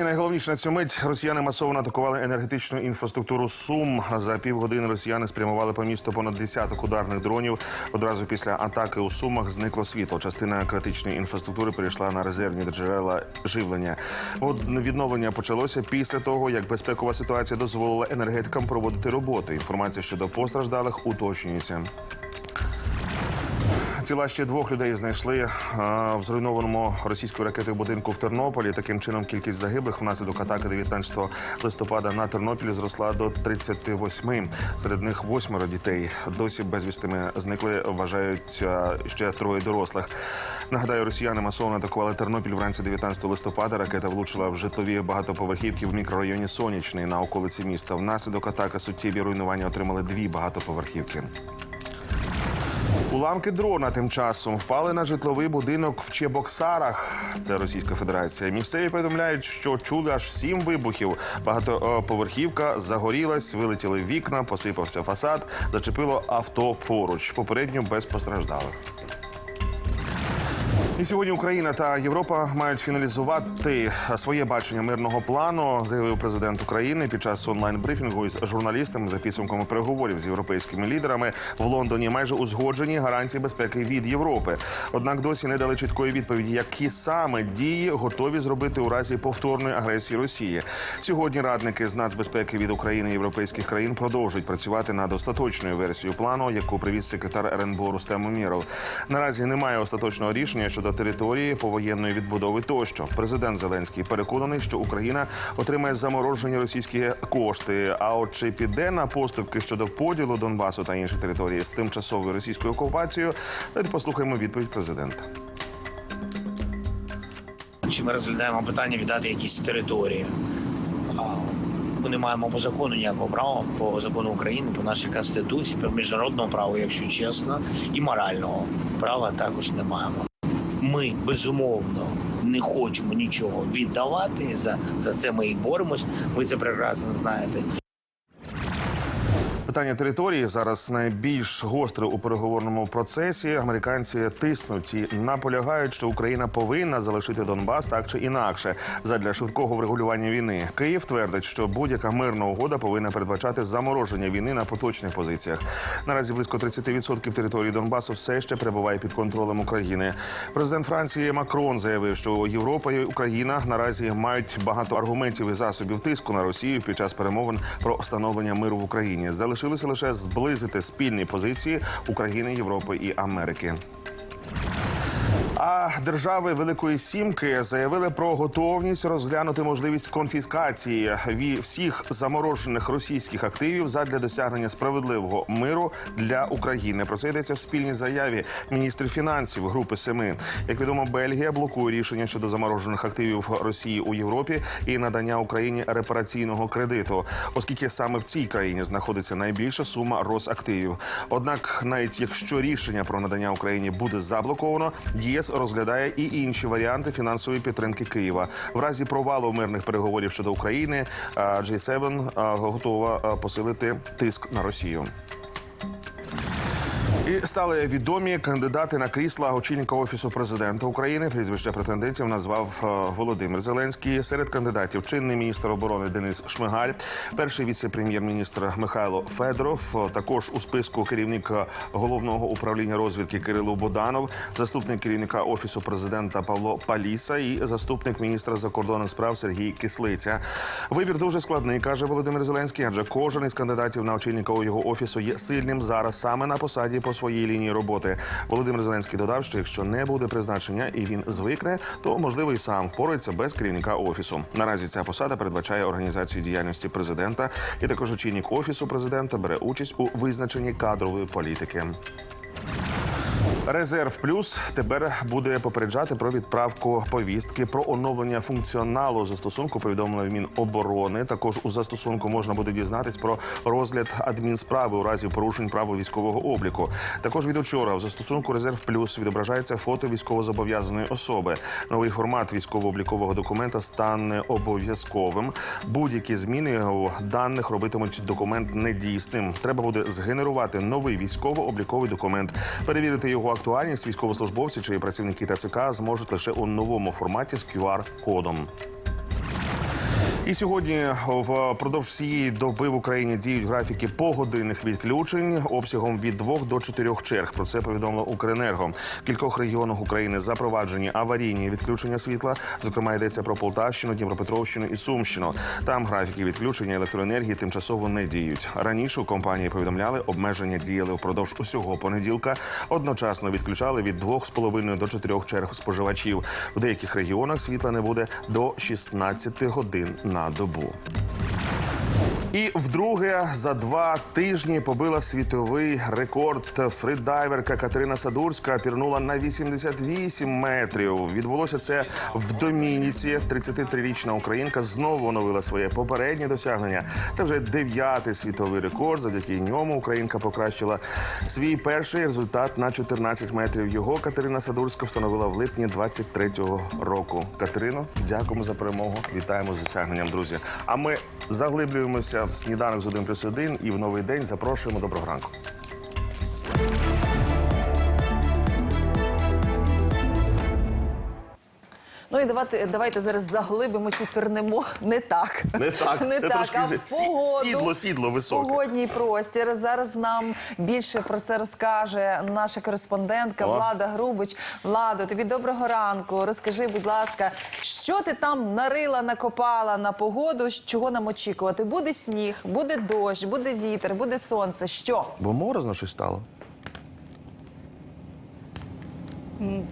Питання найголовніше на цю мить. Росіяни масово атакували енергетичну інфраструктуру Сум. За півгодини росіяни спрямували по місту понад десяток ударних дронів. Одразу після атаки у Сумах зникло світло. Частина критичної інфраструктури перейшла на резервні джерела живлення. Відновлення почалося після того, як безпекова ситуація дозволила енергетикам проводити роботи. Інформація щодо постраждалих уточнюється. Тіла ще двох людей знайшли а, в зруйнованому російською ракетою будинку в Тернополі. Таким чином, кількість загиблих внаслідок атаки 19 листопада на Тернопіль зросла до 38. Серед них восьмеро дітей. Досі безвістими зникли. Вважають а, ще троє дорослих. Нагадаю, росіяни масово атакували Тернопіль вранці 19 листопада. Ракета влучила в житлові багатоповерхівки в мікрорайоні Сонячний на околиці міста. Внаслідок атаки суттєві руйнування отримали дві багатоповерхівки. Уламки дрона тим часом впали на житловий будинок в Чебоксарах. Це Російська Федерація. Місцеві повідомляють, що чули аж сім вибухів. Багатоповерхівка загорілась, вилетіли вікна, посипався фасад, зачепило авто поруч. Попередньо без постраждалих. І сьогодні Україна та Європа мають фіналізувати своє бачення мирного плану, заявив президент України під час онлайн-брифінгу із журналістами за підсумками переговорів з європейськими лідерами в Лондоні. Майже узгоджені гарантії безпеки від Європи. Однак досі не дали чіткої відповіді, які саме дії готові зробити у разі повторної агресії Росії. Сьогодні радники з нацбезпеки від України і європейських країн продовжують працювати над остаточною версією плану, яку привіз секретар РНБО Рустем Уміров. Наразі немає остаточного рішення щодо території повоєнної відбудови. Тощо президент Зеленський переконаний, що Україна отримає заморожені російські кошти. А от чи піде на поступки щодо поділу Донбасу та інших територій з тимчасовою російською окупацією? Давайте послухаємо відповідь президента. Чи ми розглядаємо питання віддати якісь території? Ми не маємо по закону ніякого права, по закону України, по нашій конституції, по міжнародному праву, якщо чесно, і морального права також не маємо. Ми безумовно не хочемо нічого віддавати. За, за це ми і боремось. Ви це прекрасно знаєте. Питання території зараз найбільш гостре у переговорному процесі. Американці тиснуть і наполягають, що Україна повинна залишити Донбас так чи інакше задля швидкого врегулювання війни. Київ твердить, що будь-яка мирна угода повинна передбачати замороження війни на поточних позиціях. Наразі близько 30% території Донбасу все ще перебуває під контролем України. Президент Франції Макрон заявив, що Європа і Україна наразі мають багато аргументів і засобів тиску на Росію під час перемовин про встановлення миру в Україні. Залишилося лише зблизити спільні позиції України, Європи і Америки. А держави Великої Сімки заявили про готовність розглянути можливість конфіскації всіх заморожених російських активів задля досягнення справедливого миру для України. Про це йдеться в спільній заяві міністрів фінансів Групи Семи. Як відомо, Бельгія блокує рішення щодо заморожених активів Росії у Європі і надання Україні репараційного кредиту, оскільки саме в цій країні знаходиться найбільша сума Росактивів. Однак, навіть якщо рішення про надання Україні буде заблоковано, ЄС розглядає і інші варіанти фінансової підтримки Києва. В разі провалу мирних переговорів щодо України а, G7 готова посилити тиск на Росію. І стали відомі кандидати на крісла очільника офісу президента України. Прізвище претендентів назвав е, Володимир Зеленський. Серед кандидатів чинний міністр оборони Денис Шмигаль, перший віце-прем'єр-міністр Михайло Федоров. е, Також у списку керівник е, головного управління розвідки Кирило Боданов, заступник керівника офісу президента Павло Паліса і заступник міністра закордонних справ Сергій Кислиця. Вибір дуже складний, каже Володимир Зеленський, адже кожен із кандидатів на очільника його офісу є сильним зараз саме на посаді по своїй лінії роботи. Володимир Зеленський додав, що якщо не буде призначення і він звикне, то можливо і сам впорається без керівника офісу. Наразі ця посада передбачає організацію діяльності президента, і також очільник офісу президента бере участь у визначенні кадрової політики. Резерв плюс тепер буде попереджати про відправку повістки про оновлення функціоналу застосунку. Повідомили в Міноборони. Також у застосунку можна буде дізнатись про розгляд адмінсправи у разі порушень правил військового обліку. Також від учора в застосунку Резерв Плюс відображається фото військовозобов'язаної особи. Новий формат військово-облікового документа стане обов'язковим. Будь-які зміни у даних робитимуть документ недійсним. Треба буде згенерувати новий військово-обліковий документ. Перевірити його актуальність військовослужбовці чи працівники ТЦК зможуть лише у новому форматі з QR-кодом. І сьогодні впродовж всієї доби в Україні діють графіки погодинних відключень обсягом від 2 до 4 черг. Про це повідомило Укренерго. В кількох регіонах України запроваджені аварійні відключення світла. Зокрема, йдеться про Полтавщину, Дніпропетровщину і Сумщину. Там графіки відключення електроенергії тимчасово не діють. Раніше у компанії повідомляли, обмеження діяли впродовж усього понеділка. Одночасно відключали від 2,5 до 4 черг споживачів. В деяких регіонах світла не буде до 16 годин на добу. І вдруге за два тижні побила світовий рекорд. Фридайверка Катерина Садурська пірнула на 88 метрів. Відбулося це в Домініці. 33-річна українка знову оновила своє попереднє досягнення. Це вже дев'ятий світовий рекорд. Завдяки ньому Українка покращила свій перший результат на 14 метрів. Його Катерина Садурська встановила в липні 23-го року. Катерино, дякуємо за перемогу. Вітаємо з досягненням, друзі. А ми заглиблюємося в сніданок з 1 плюс 1 і в новий день запрошуємо доброго ранку. Ну і давайте, давайте зараз заглибимося і пірнемо не так. Не так, не так, трошки а в погоду, сідло, сідло високе. Погодній простір. Зараз нам більше про це розкаже наша кореспондентка О. Влада Грубич. Владо, тобі доброго ранку. Розкажи, будь ласка, що ти там нарила, накопала на погоду? Чого нам очікувати? Буде сніг, буде дощ, буде вітер, буде сонце. Що? Бо морозно щось стало.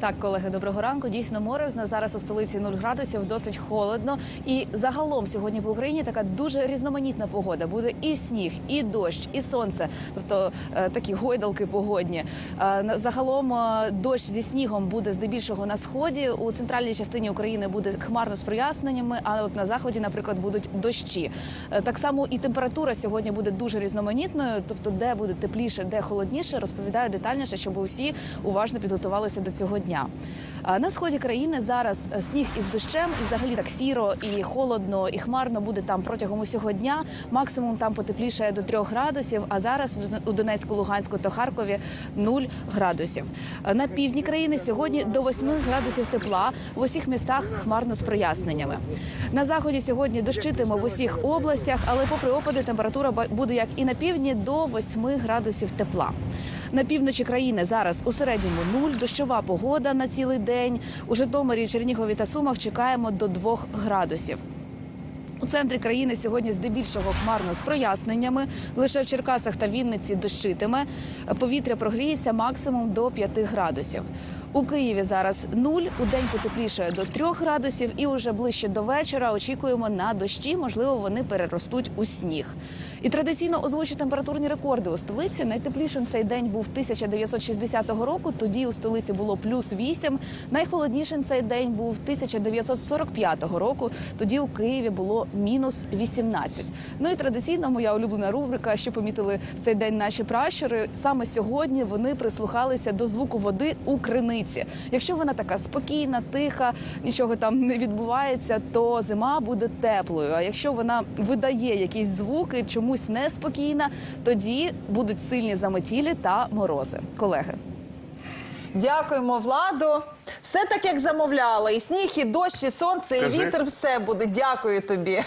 Так, колеги, доброго ранку. Дійсно морозно. Зараз у столиці 0 градусів, досить холодно. І загалом сьогодні в Україні така дуже різноманітна погода. Буде і сніг, і дощ, і сонце. Тобто е, такі гойдалки погодні. Е, загалом е, дощ зі снігом буде здебільшого на сході. У центральній частині України буде хмарно з проясненнями, а от на заході, наприклад, будуть дощі. Так само і температура сьогодні буде дуже різноманітною. Тобто, де буде тепліше, де холодніше, розповідаю детальніше, щоб усі уважно підготувалися до цього дня. На сході країни зараз е, сніг із дощем, і взагалі так сіро і холодно, і хмарно буде там протягом усього дня. Максимум там потепліше до 3 градусів. А зараз у Донецьку, Луганську та Харкові 0 градусів. Е, На півдні країни сьогодні до 8 градусів тепла в усіх містах хмарно з проясненнями. На заході сьогодні дощитиме в усіх областях, але попри опади температура буде як і на півдні до 8 градусів тепла. На півночі країни зараз у середньому нуль, дощова погода на цілий день. У Житомирі, Чернігові та Сумах чекаємо до 2 градусів. У центрі країни сьогодні здебільшого хмарно з проясненнями. Лише в Черкасах та Вінниці дощитиме. Повітря прогріється максимум до 5 градусів. У Києві зараз нуль, у день потепліше до 3 градусів, і уже ближче до вечора очікуємо на дощі. Можливо, вони переростуть у сніг. І традиційно озвучу температурні рекорди у столиці. Найтеплішим цей день був 1960 року. Тоді у столиці було плюс 8. Найхолоднішим цей день був 1945 року. Тоді у Києві було мінус 18. Ну і традиційно моя улюблена рубрика, що помітили в цей день наші пращури. Саме сьогодні вони прислухалися до звуку води у криниці. Якщо вона така спокійна, тиха, нічого там не відбувається, то зима буде теплою. А якщо вона видає якісь звуки, чомусь неспокійна, тоді будуть сильні заметілі та морози. Колеги. Дякуємо, Владо. Все так, як замовляла. І сніг, і дощ, і сонце, і вітер, все буде. Дякую тобі.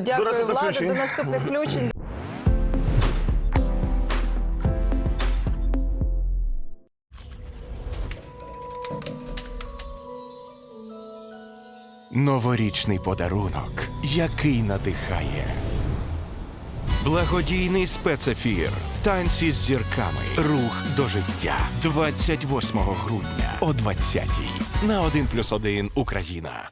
Дякую, наступних До наступних включень. Новорічний подарунок, який надихає. Благодійний спецефір. Танці з зірками. Рух до життя. 28 грудня о 20-й. На 1+,1 Україна.